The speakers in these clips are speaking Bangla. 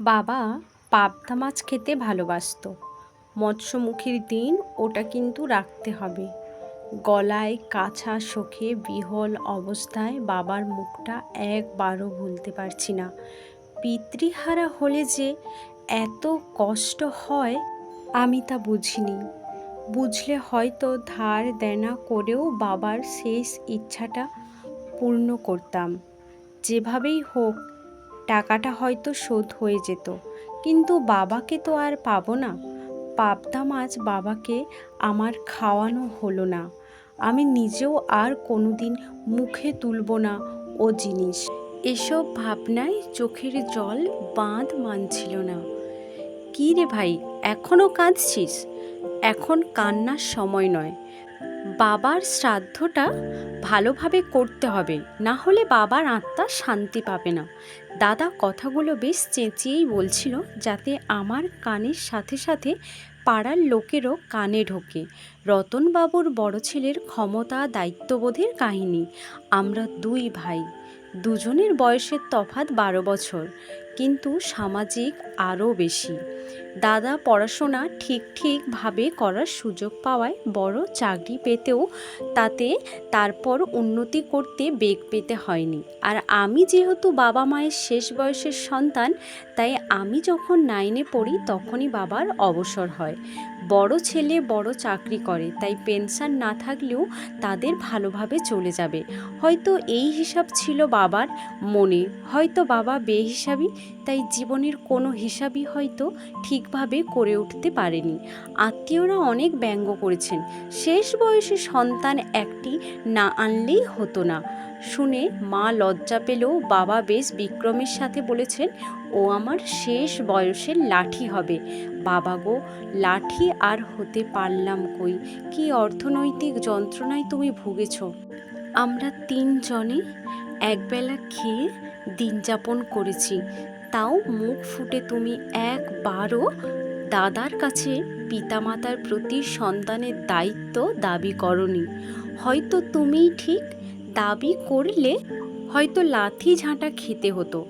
বাবা পাবদা মাছ খেতে ভালোবাসতো। মৎস্যমুখীর দিন ওটা কিন্তু রাখতে হবে। গলায় কাছা শোকে বিহল অবস্থায় বাবার মুখটা একবারও ভুলতে পারছি না। পিতৃহারা হলে যে এত কষ্ট হয়, আমি তা বুঝিনি। বুঝলে হয়তো ধার দেনা করেও বাবার শেষ ইচ্ছাটা পূর্ণ করতাম। যেভাবেই হোক টাকাটা হয়তো শোধ হয়ে যেত। কিন্তু বাবাকে তো আর পাবো না। পাবদা মাছ বাবাকে আমার খাওয়ানো হলো না। আমি নিজেও আর কোনোদিন মুখে তুলব না ও জিনিস। এসব ভাবনায় চোখের জল বাঁধ মানছিল না। কী রে ভাই এখনও কাঁদছিস? এখন কান্নার সময় নয়। বাবার শ্রাদ্ধটা ভালোভাবে করতে হবে, না হলে বাবার আত্মা শান্তি পাবে না। দাদা কথাগুলো বেশ চেঁচিয়েই বলছিল যাতে আমার কানের সাথে সাথে পাড়ার লোকেরও কানে ঢোকে। রতনবাবুর বড় ছেলের ক্ষমতা দায়িত্ববোধের কাহিনী, আমরা দুই ভাই। দুজনের বয়সের তফাৎ বারো বছর, কিন্তু সামাজিক আরও বেশি। দাদা পড়াশোনা ঠিক ঠিকভাবে করার সুযোগ পাওয়ায় বড় চাকরি পেতেও তাতে তারপর উন্নতি করতে বেগ পেতে হয়নি। আর আমি যেহেতু বাবা মায়ের শেষ বয়সের সন্তান, তাই আমি যখন নাইনে পড়ি তখনই বাবার অবসর হয়। বড় ছেলে বড় চাকরি করে, তাই পেনশন না থাকলেও তাদের ভালোভাবে চলে যাবে। হয়তো এই হিসাব ছিল বাবার মনে, হয়তো বাবা বেহিসাবি, তাই জীবনের কোনো হিসাবই হয়তো ঠিকভাবে করে উঠতে পারেনি। আত্মীয়রা অনেক ব্যঙ্গ করেছেন। শেষ বয়সে সন্তান একটি না আনলেই হতো না। শুনে মা লজ্জা পেলেও বাবা বেশ বিক্রমের সাথে বলেছেন, ও আমার শেষ বয়সের লাঠি হবে। বাবা গো, লাঠি আর হতে পারলাম কই? কি অর্থনৈতিক যন্ত্রণায় তুমি ভুগেছ? আমরা তিনজনে একবেলা খেয়ে দিন যাপন করেছি। তাও মুখ ফুটে তুমি একবারও দাদার কাছে পিতামাতার প্রতি সন্তানের দায়িত্ব দাবি করনি। হয়তো তুমিই ঠিক দাবি করলে হয়তো লাথি ঝাঁটা খেতে হতো।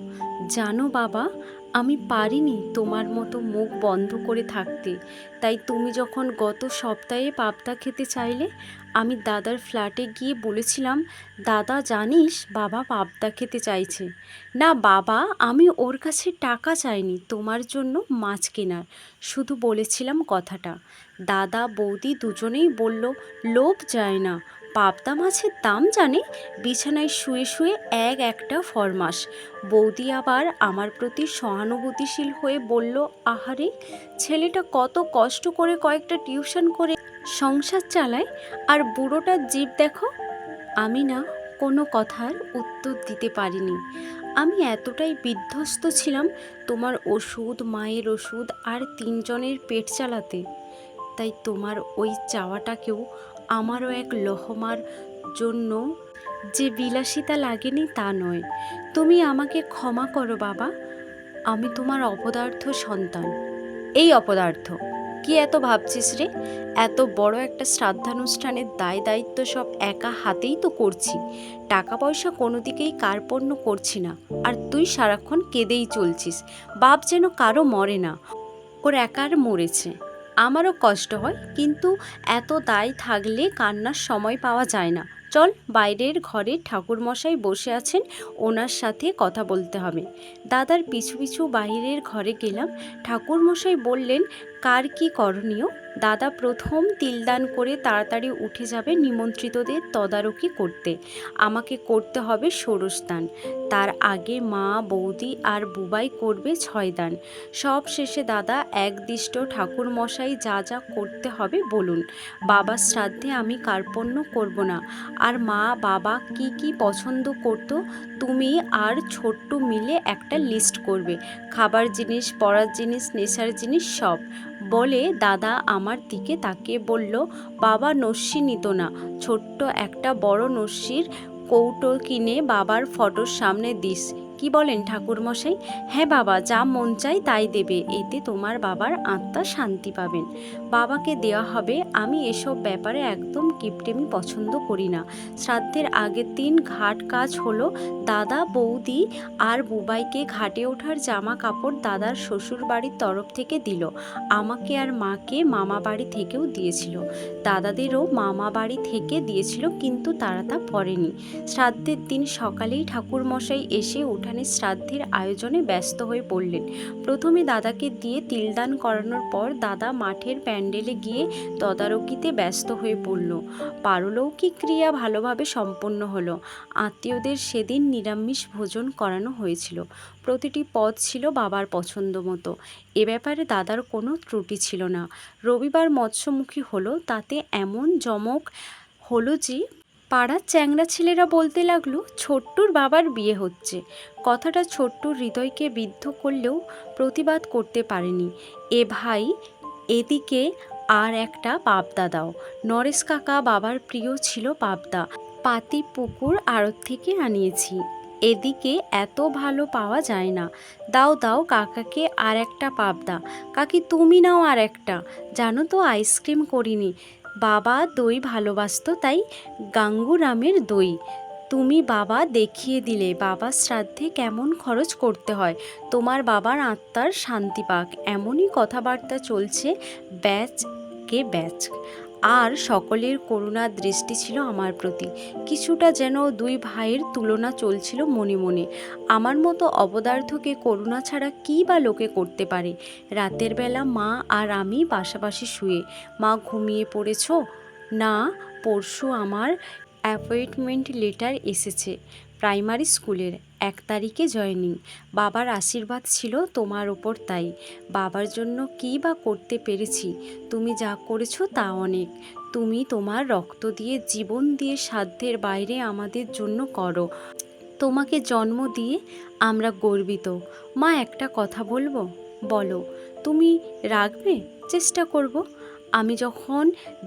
জানো বাবা, আমি পারিনি তোমার মতো মুখ বন্ধ করে থাকতে। তাই তুমি যখন গত সপ্তাহে পাবদা খেতে চাইলে, আমি দাদার ফ্ল্যাটে গিয়ে বলেছিলাম, দাদা, জানিস বাবা পাবদা খেতে চাইছে। না বাবা, আমি ওর কাছে টাকা চাইনি, তোমার জন্য মাছ কেনার। শুধু বলেছিলাম কথাটা। দাদা, বৌদি দুজনেই বলল, লোভ যায় না পাবদা মাছের দাম জানে? বিছানায় শুয়ে শুয়ে এক একটা ফরমাস বৌদি আবার আমার প্রতি সহানুভূতিশীল হয়ে বলল, আহারে, ছেলেটা কত কষ্ট করে কয়েকটা টিউশন করে সংসার চালায়, আর বুড়োটার জীব দেখো? আমি না, কোনো কথার উত্তর দিতে পারিনি। আমি এতটাই বিধ্বস্ত ছিলাম তোমার ওষুধ, মায়ের ওষুধ আর তিনজনের পেট চালাতে। তাই তোমার ওই চাওয়াটাকেও আমারও এক লহমার জন্য যে বিলাসিতা লাগেনি তা নয়। তুমি আমাকে ক্ষমা করো বাবা। আমি তোমার অপদার্থ সন্তান। এই অপদার্থ, কি এত ভাবছিস রে? এত বড় একটা শ্রাদ্ধানুষ্ঠানের দায় দায়িত্ব সব একা হাতেই তো করছি। টাকা পয়সা কোনো দিকেই কার্পণ্য করছি না। আর তুই সারাক্ষণ কেঁদেই চলছিস। বাপ যেন কারও মরে না। ওর একার মরেছে। আমারও কষ্ট হয়, কিন্তু এত দায় থাকলে কান্নার সময় পাওয়া যায় না। চল, বাইরের ঘরে ঠাকুরমশাই বসে আছেন, ওনার সাথে কথা বলতে হবে। দাদার পিছু পিছু বাইরের ঘরে গেলাম, ঠাকুরমশাই বললেন কার কি করণীয়? দাদা প্রথম তিলদান করে তাড়াতাড়ি উঠে যাবে নিমন্ত্রিতদের তদারকি করতে। আমাকে করতে হবে ষোড়শদান। তার আগে মা, বৌদি আর বুবাই করবে ছয়দান। সব শেষে দাদা একদিষ্ট ঠাকুর মশাই যা যা করতে হবে বলুন। বাবার শ্রাদ্ধে আমি কার্পণ্য করব না। আর মা, বাবা কি কি পছন্দ করত, তুমি আর ছোট্ট মিলে একটা লিস্ট করবে। খাবার জিনিস পড়ার জিনিস, নেশার জিনিস সব। বলে দাদা আমার দিকে তাকিয়ে বলল, বাবা নস্যি নিত না। ছোট্ট একটা বড় নস্যির কৌটো কিনে বাবার ফটোর সামনে দিস। কি বলেন ঠাকুরমশাই? হ্যাঁ বাবা, যা মন চাই তাই দেবে, এতে তোমার বাবার আত্মা শান্তি পাবেন। বাবাকে দেওয়া হবে, আমি এসব ব্যাপারে একদম কিপটেমি পছন্দ করি না। শ্রাদ্ধের আগের দিন ঘাট কাজ হলো, দাদা, বৌদি আর বুবাইকে ঘাটে ওঠার জামা কাপড় দাদার শ্বশুর বাড়ির তরফ থেকে দিল। আমাকে আর মাকে মামা বাড়ি থেকেও দিয়েছিল। দাদাদেরও মামা বাড়ি থেকে দিয়েছিল, কিন্তু তারা তা পড়েনি শ্রাদ্ধের দিন সকালেই ঠাকুরমশাই এসে উঠানে শ্রাদ্ধের আয়োজনে ব্যস্ত হয়ে পড়লেন। প্রথমে দাদাকে দিয়ে তিলদান করানোর পর দাদা মাঠের প্যান্ডেলে গিয়ে তদারকিতে ব্যস্ত হয়ে পড়ল। পারলৌকিক ক্রিয়া ভালোভাবে সম্পন্ন হলো। আত্মীয়দের সেদিন নিরামিষ ভোজন করানো হয়েছিল। প্রতিটি পদ ছিল বাবার পছন্দ মতো। এ ব্যাপারে দাদার কোনো ত্রুটি ছিল না। রবিবার মৎস্যমুখী হলো, তাতে এমন জমক হলো যে পাড়ার চ্যাংড়া ছেলেরা বলতে লাগল, ছোট্টুর বাবার বিয়ে হচ্ছে। কথাটা ছোট্টুর হৃদয়কে বিদ্ধ করলেও প্রতিবাদ করতে পারেনি। এ ভাই, এদিকে আর একটা পাবদা দাও। নরেশ কাকা বাবার প্রিয় ছিল পাবদা। পাতি পুকুর আড়ত থেকে আনিয়েছি। এদিকে এত ভালো পাওয়া যায় না। দাও দাও কাকাকে আর একটা পাবদা। কাকি, তুমি নাও আর একটা। জানো তো আইসক্রিম করিনি। বাবা দই ভালোবাসত, তাই গাঙ্গু রামের দই। তুমি বাবা দেখিয়ে দিলে, বাবা শ্রাদ্ধে কেমন খরচ করতে হয়। তোমার বাবার আত্মার শান্তি পাক। এমনই কথাবার্তা চলছে ব্যাচ কে ব্যাচ আর সকলের করুণার দৃষ্টি ছিল আমার প্রতি। কিছুটা যেন দুই ভাইয়ের তুলনা চলছিল মনে মনে। আমার মতো অবদার্থকে করুণা ছাড়া কী বা লোকে করতে পারে? রাতের বেলা মা আর আমি পাশাপাশি শুয়ে, মা ঘুমিয়ে পড়েছ? না, পরশু আমার অ্যাপয়েন্টমেন্ট লেটার এসেছে। প্রাইমারি স্কুলের এক তারিখে জয়েনিং। বাবার আশীর্বাদ ছিল তোমার ওপর তাই। বাবার জন্য কী বা করতে পেরেছি, তুমি যা করেছ তা অনেক। তুমি তোমার রক্ত দিয়ে জীবন দিয়ে সাধ্যের বাইরে আমাদের জন্য করো। তোমাকে জন্ম দিয়ে আমরা গর্বিত। মা, একটা কথা বলব? বলো, তুমি রাখবে চেষ্টা করব? আমি যখন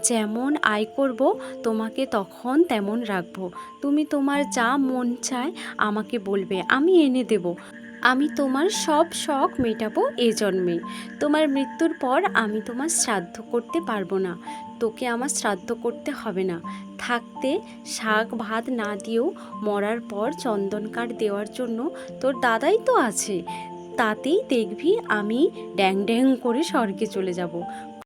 যেমন আয় করব, তোমাকে তখন তেমন রাখব। তুমি তোমার যা মন চায় আমাকে বলবে, আমি এনে দেব। আমি তোমার সব শখ মেটাবো এ জন্মে। তোমার মৃত্যুর পর আমি তোমার শ্রাদ্ধ করতে পারব না। তোকে আমার শ্রাদ্ধ করতে হবে না। থাকতে শাক ভাত না দিয়েও মরার পর চন্দন কাঠ দেওয়ার জন্য তোর দাদাই তো আছে। তাতেই দেখবি আমি ড্যাং ড্যাং করে স্বর্গে চলে যাব।